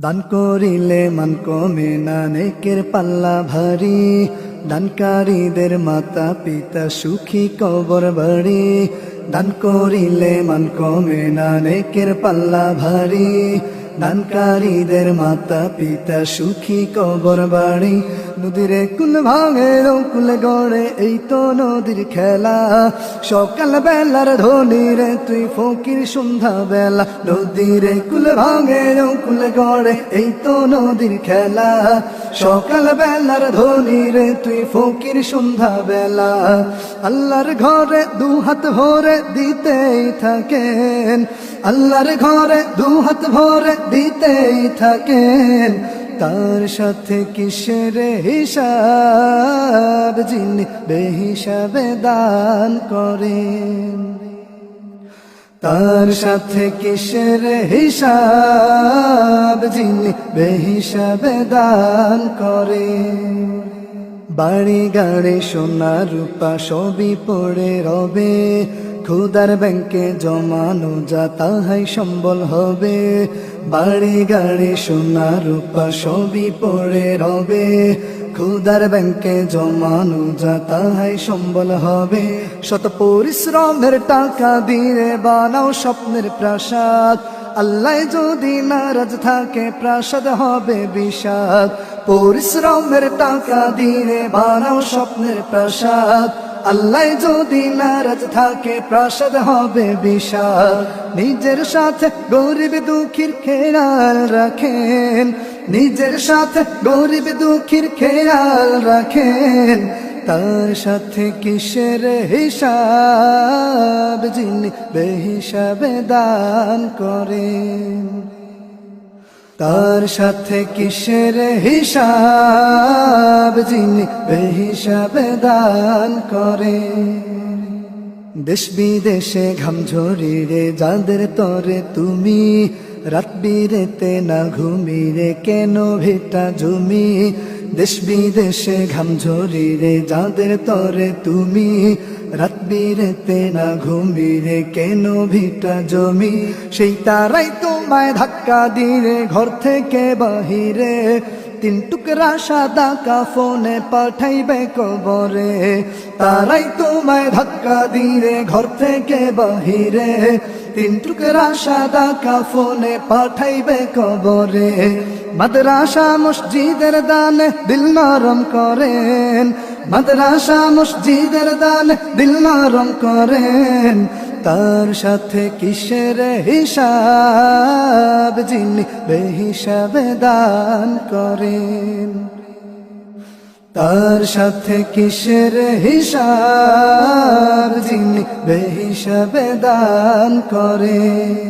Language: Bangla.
দান করিলে মান কমে না, নেকের পাল্লা ভারী। দানকারীদের মাতা পিতা সুখী কবর বাড়ি। দান করিলে মান কমে না, নেকের পাল্লা ভারী। দানকারীদের মাতা পিতা সুখী কবর বাড়ি। নদীরে কুল ভাঙে কুল গড়ে, এই তো নদীর খেলা। সকাল বেলার ধনী রে তুই ফকির সন্ধ্যা বেলা নদীরে কুল ভাঙে কুল গড়ে, এই তো নদীর খেলা। সকাল বেলার ধনী রে তুই ফকির সন্ধ্যা বেলা আল্লাহর ঘরে দু হাত ভরে দিতেই থাকেন। আল্লাহর ঘরে দু হাত ভরে দিতেই থাকেন। তার সাথে কিসের হিসাব? যিনি বেহিসাবে দান করেন। তার সাথে কিসের হিসাব? যিনি বেহিসাবে দান করেন। বাড়ি গাড়ি সোনা রূপা সবই পড়ে রবে। খুদার ব্যাংকে জমানো যা তাহাই সম্বল হবে। বাড়ি গাড়ি সোনা রূপা সবই পড়ে রবে। খুদার ব্যাংকে জমানো যা তাহাই সম্বল হবে। শত পরিশ্রমের টাকা দিয়ে বানাও স্বপ্নের প্রাসাদ। আল্লাহ যদি নারাজ থাকে, প্রাসাদ হবে বিষাদ। পরিশ্রমের টাকা দিয়ে বানাও স্বপ্নের প্রাসাদ। আল্লাহ যদি নারাজ থাকে, প্রাসাদ হবে বিষাদ নিজের সাথে গরিব দুঃখীর খেয়াল রাখেন। নিজের সাথে গরিব দুঃখীর খেয়াল রাখেন। তার সাথে কিসের হিসাব, যিনি বেহিসাবে দান করেন? তার সাথে কিসের হিসাব যিনি বেহিসাবে দান করে? দেশ বিদেশে ঘাম ঝরিরে যাদের তরে তুমি, রাত বিরেতে না ঘুমিরে কেন ভেটা জমি? দেশ বিদেশে ঘাম ঝরিরে যাদের তরে তুমি, রাত বিরেতে না ঘুমিরে কেন ভিটা জমি? সেই তারাই তোমায় ধাক্কা দিরে ঘর থেকে বাহিরে তিন টুকরা সাদা কাফনে পাঠাইবে কবরে। তারাই তোমায় ধাক্কা দিরে ঘর থেকে বাহিরে তিন টুকরা সাদা কাফনে পাঠাইবে কবরে। মাদ্রাসা মসজিদের দানে দিল নরম করেন মাদ্রাসা মসজিদের দানে দিল নরম করেন। তার সাথে কিসের হিসাব? যিনি বেহিসাবে দান করেন। তার সাথে কিসের হিসাব? যিনি বেহিসাবে দান করেন।